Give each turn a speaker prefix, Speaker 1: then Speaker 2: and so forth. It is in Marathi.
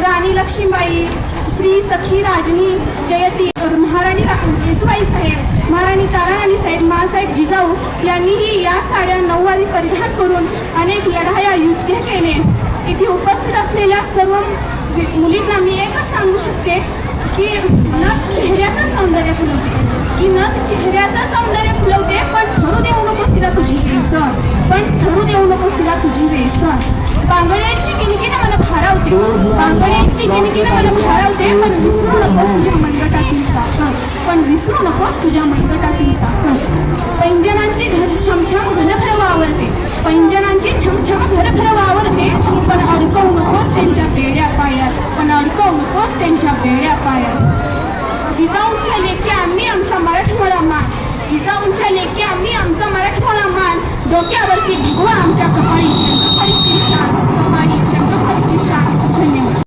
Speaker 1: राणी लक्ष्मीबाई श्री सखी राजनी जयती महाराणी केसुबाई साहेब महाराणी ताराराणी साहेब मासाहेब जिजाऊ यांनीही या साड्या नऊवारी परिधान करून अनेक लढाया युद्ध केले. इथे उपस्थित असलेल्या सर्व मुलींना मी एकच सांगू शकते की नथ चेहऱ्याचं सौंदर्य फुलवते. की नथ चेहऱ्याचं सौंदर्य फुलवते पण ठरू देऊ नकोस तिला तुझी वेसन पण ठरू देऊ नकोस तिला तुझी वेसन बांगड्यांची किणकिणं मला भारावते. बांगड्यांची केलं मला भारावते पण विसरू नकोस तुझ्या मनगटातील ताकद. पण विसरू नकोस तुझ्या मनगटातील ताकद. पैंजणांची घर छमछम घरभर वावरते. पैंजणांची छमछम घरभर वावरते. पण अडकवू नकोस त्यांच्या बेड्या पायात. पण अडकवू नकोस त्यांच्या बेड्या पायात. जिजाऊंच्या लेखी आम्ही आमचा